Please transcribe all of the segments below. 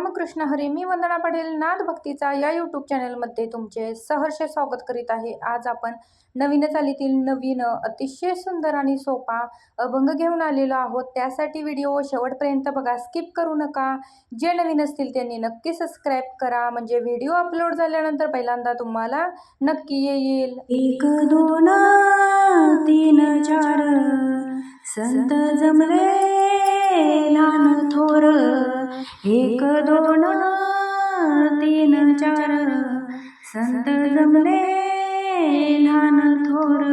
रामकृष्ण हरी मी वंदना पाटील नाद भक्तीचा या यूट्यूब चॅनलमध्ये तुमचे सहर्ष स्वागत करीत आहे. आज आपण नवीन चालीतील नवीन अतिशय सुंदर आणि सोपा अभंग घेऊन आलेलो आहोत. त्यासाठी व्हिडिओ शेवटपर्यंत बघा स्किप करू नका. जे नवीन असतील त्यांनी नक्की सबस्क्राईब करा. म्हणजे व्हिडिओ अपलोड झाल्यानंतर पहिल्यांदा तुम्हाला नक्की येईल. एक दोन तीन चार संत जमले. थोर एक दोन तीन चार. संत जमले लहान थोर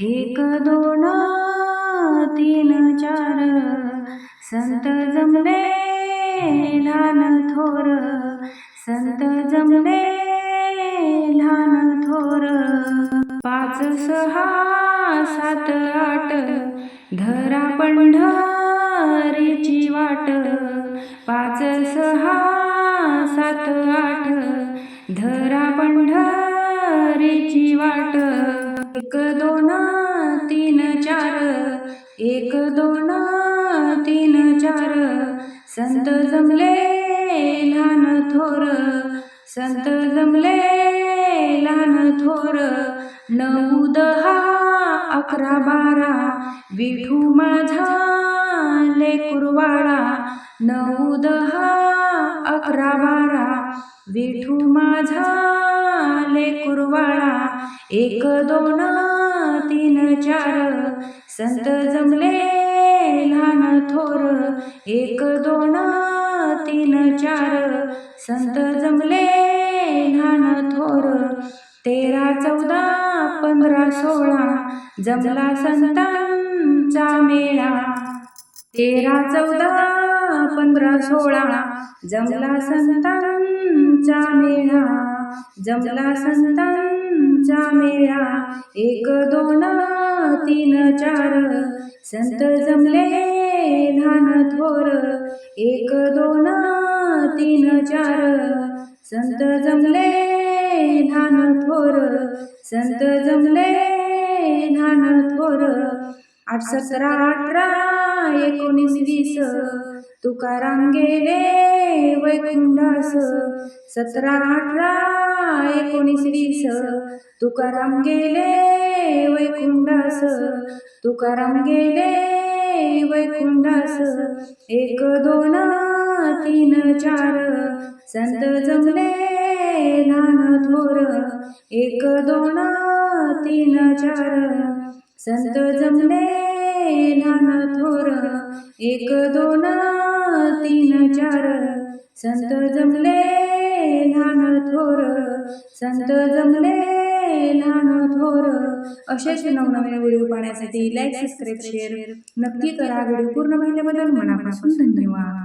एक दोन तीन चार. संत जमले लहान थोर संत जमले लहान थोर. पाच सहा सात आठ पंढरीची वाट. एक दोन तीन चार. एक दोन तीन चार. संत जमले लहान थोर. संत जमले लहान थोर. नऊ दहा अकरा बारा. विठू माझा लेकुरवाळा नऊ दहा अकरा बारा. विठू माझा लेकुरवाडा एक दोन तीन चार. संत जमले लहान थोर एक दोन तीन चार. संत जमले लहान थोर तेरा चौदा पंधरा सोळा. जमला संतांचा मेळा. तेरा चौदा पंधरा सोळा. जमला संतांचा मेळा. जमला संतांचा मेळा एक दोन तीन चार. संत जमले लहान थोर एक दोन तीन चार. संत जमले लहान थोर संत जमले लहान थोर. आठ सतरा अठरा एकोणीस वीस. तुकाराम गेले वैकुंठास सतरा अठरा एकोणीस वीस. तुकाराम गेले वैकुंठास तुकाराम गेले वैकुंठास एक दोन तीन चार. संत जमले लहान थोर एक दोन तीन चार. संत जमले लहान थोर एक दोन तीन चार. संत जमले लहान थोर संत जमले लहान थोर. असेच नवनवीन व्हिडिओ पाहण्यासाठी लाईक सबस्क्राईब शेअर नक्की करा. व्हिडिओ पूर्ण पाहिल्याबद्दल मनापासून धन्यवाद.